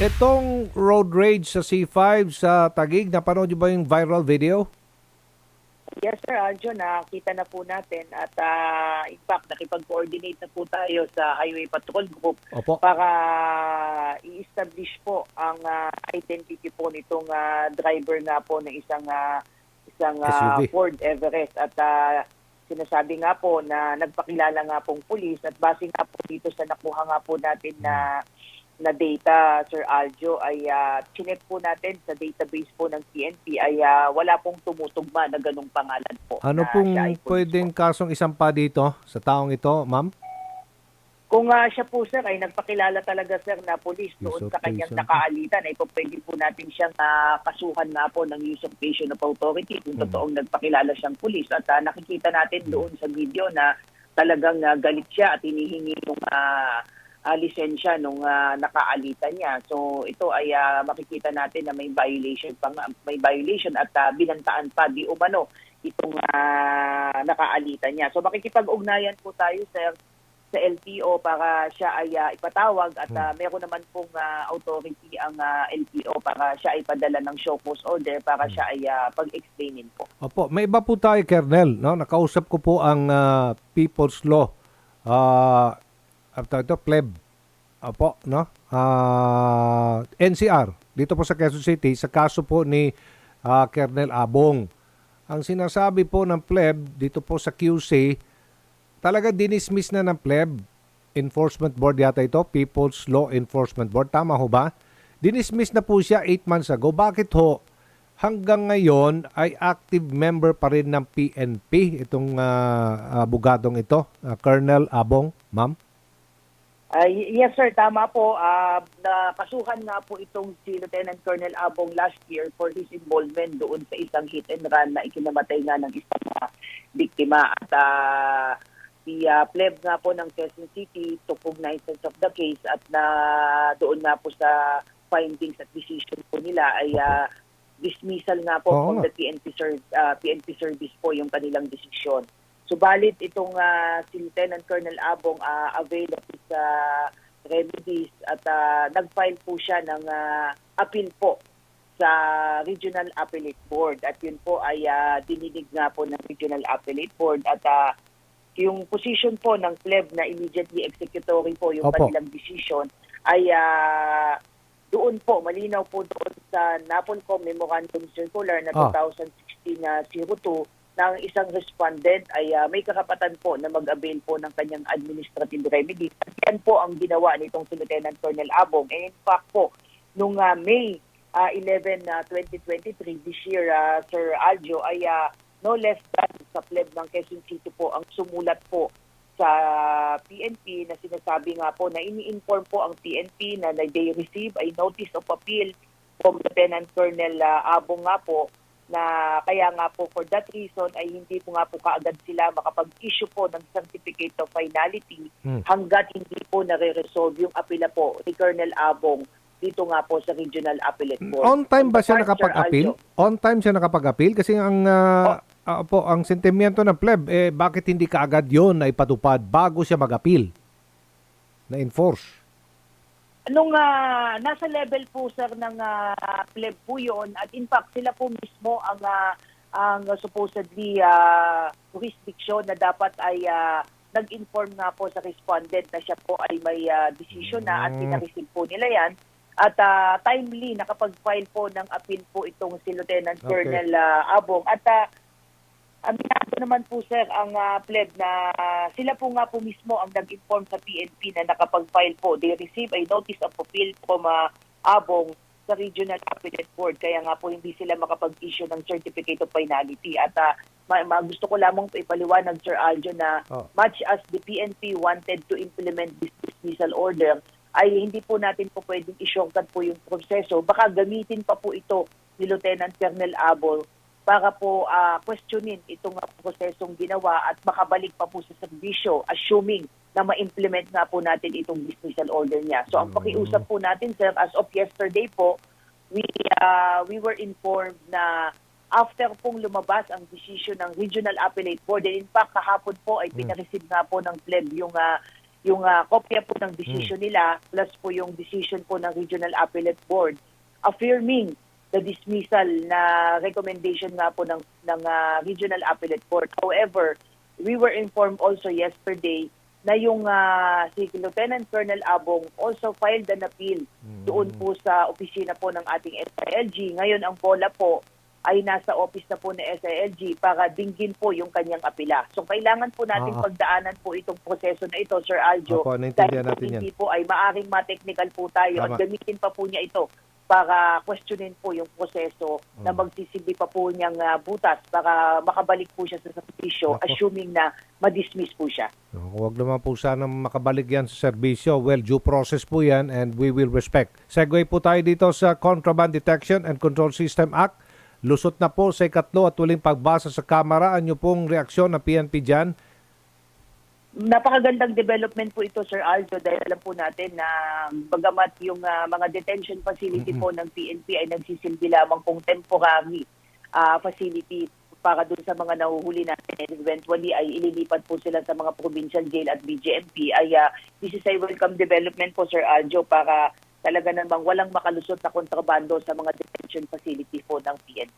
Itong road rage sa C5 sa Tagig, napanood niyo ba yung viral video? Yes, sir. Aljo, nakita na po natin at ah, in fact, nakipag-coordinate na po tayo sa Highway Patrol Group Opo. para i-establish po ang ah, identity po nitong ah, driver nga po ng isang ah, isang SUV. Ford Everest at ah, sinasabi nga po na nagpakilala nga pong pulis at base nga po dito sa nakuha nga po natin na na data Sir Aljo ay uh, chinek po natin sa database po ng PNP ay ah, wala pong tumutugma na ganung pangalan po. Ano pong pwedeng po. kasong isampa dito sa taong ito, ma'am? Kung ah, siya po sir ay nagpakilala talaga sir na pulis doon sa kanyang nakaalitan ay po pwede po natin siyang ah, kasuhan nga po ng usurpation of authority kung Hmm. totoong nagpakilala siyang pulis at ah, nakikita natin doon sa video na talagang ah, galit siya at hinihingi ng ah, ah, lisensya nung ah, nakaalitan niya. So ito ay ah, makikita natin na may violation pa nga- may violation at ah, binantaan pa di umano itong ah, nakaalitan niya. So makikipag-ugnayan po tayo sir sa LTO para siya ay ah, ipatawag at ah, meron naman pong ah, authority ang ah, LTO para siya ay padala ng show cause order para siya ay ah, pag-explainin po. Opo, may iba po tayo, Kernel. No? Nakausap ko po ang ah, People's Law. Ah, uh, ito, pleb. Opo, no? Ah, NCR, dito po sa Quezon City, sa kaso po ni ah, Kernel Abong. Ang sinasabi po ng pleb, dito po sa QC, talaga dinismiss na ng pleb enforcement board yata ito, People's Law Enforcement Board. Tama ho ba? Dinismiss na po siya 8 months ago. Bakit ho? Hanggang ngayon ay active member pa rin ng PNP itong ah, abogadong ito, ah, Colonel Abong, ma'am. Ay, yes sir, tama po. Ah, nakasuhan nga po itong si Lieutenant Colonel Abong last year for his involvement doon sa isang hit and run na ikinamatay nga ng isang ah, biktima. At ah, si ah, pleb nga po ng Quezon City took cognizance of the case at na doon nga po sa findings at decision po nila ay ah, dismissal nga po Oo from the PNP, ser- ah, PNP service po yung kanilang desisyon. Subalit itong ah, si Lieutenant Colonel Abong uh, avail of his ah, remedies at ah, nag-file po siya ng ah, appeal po sa Regional Appellate Board at yun po ay ah, dinidig nga po ng Regional Appellate Board at ah, yung position po ng pleb na immediately executory po yung Opo. kanilang decision ay ah, doon po, malinaw po doon sa NAPOLCOM Memorandum Circular na Ah. 2016 na 02 na ang isang respondent ay ah, may karapatan po na mag-avail po ng kanyang administrative remedy. At yan po ang ginawa nitong si Lieutenant Colonel Abong. And in fact po, nung ah, May ah, 11 na 2023 this year, ah, Sir Aljo, ay ah, no less than sa pleb ng Quezon City po ang sumulat po sa PNP na sinasabi nga po na ini-inform po ang PNP na they receive a notice of appeal from Lieutenant Colonel ah, Abong nga po na kaya nga po for that reason ay hindi po nga po kaagad sila makapag-issue po ng certificate of finality Hmm. hanggat hindi po nare-resolve yung apela po ni Colonel Abong dito nga po sa Regional Appellate Board. On time ba siya nakapag-appeal? On time siya nakapag-appeal? Kasi ang ah, ah, po, ang sentimiento ng pleb, eh, bakit hindi kaagad yon na ipatupad bago siya mag-appeal? Na-enforce. Nung ah, nasa level po sir ng ah, pleb po yun at in fact sila po mismo ang ah, ang supposedly ah, jurisdiction na dapat ay ah, nag-inform nga po sa respondent na siya po ay may ah, decision na at Mm. pinareceive po nila yan. At ah, timely nakapag-file po ng appeal po itong si Lieutenant Okay. Colonel ah, Abong. At ah, Aminado naman po sir ang ah, pleb na sila po nga po mismo ang nag-inform sa PNP na nakapag-file po. They receive a notice of appeal from ah, Abong sa Regional Appellate Board. Kaya nga po hindi sila makapag-issue ng Certificate of Finality. At ah, ma- ma- gusto ko lamang po ipaliwanag Sir Aljo na Oh. much as the PNP wanted to implement this dismissal order, ay hindi po natin po pwedeng i-shortcut po yung proseso. Baka gamitin pa po ito ni Lieutenant Colonel Abol para po ah, questionin itong ah, prosesong ginawa at makabalik pa po sa serbisyo assuming na ma-implement nga po natin itong dismissal order niya. So ang Mm. pakiusap po natin sir as of yesterday po we ah, we were informed na after pong lumabas ang decision ng Regional Appellate Board and in fact kahapon po ay Mm. pinareceive nga po ng pleb yung ah, yung ah, kopya po ng decision nila plus po yung decision po ng Regional Appellate Board affirming the dismissal na recommendation nga po ng ng ah, Regional Appellate Court. However, we were informed also yesterday na yung ah, si Lieutenant Colonel Abong also filed an appeal doon po sa opisina po ng ating SILG. Ngayon ang bola po ay nasa office na po ng SILG para dinggin po yung kanyang apila. So kailangan po natin Ah. pagdaanan po itong proseso na ito, Sir Aljo. Opo, naintindihan dahil natin yan. hindi po ay maaring ma-technical po tayo Tama. at gamitin pa po niya ito para questionin po yung proseso na Mm. magsisilbi pa po niyang ah, butas para makabalik po siya sa servisyo Nako. assuming na ma-dismiss po siya. No, Huwag naman po sana makabalik yan sa serbisyo. Well, due process po yan and we will respect. Segue po tayo dito sa Contraband Detection and Control System Act. Lusot na po sa ikatlo at huling pagbasa sa Kamara. Ano pong reaksyon ng PNP dyan? Napakagandang development po ito, Sir Aljo, dahil alam po natin na bagamat yung ah, mga detention facility po ng PNP ay nagsisilbi lamang pong temporary ah, facility para dun sa mga nahuhuli natin and eventually ay ililipat po sila sa mga provincial jail at BGMP ay ah, this is a welcome development po Sir Aljo para talaga namang walang makalusot na kontrabando sa mga detention facility po ng PNP.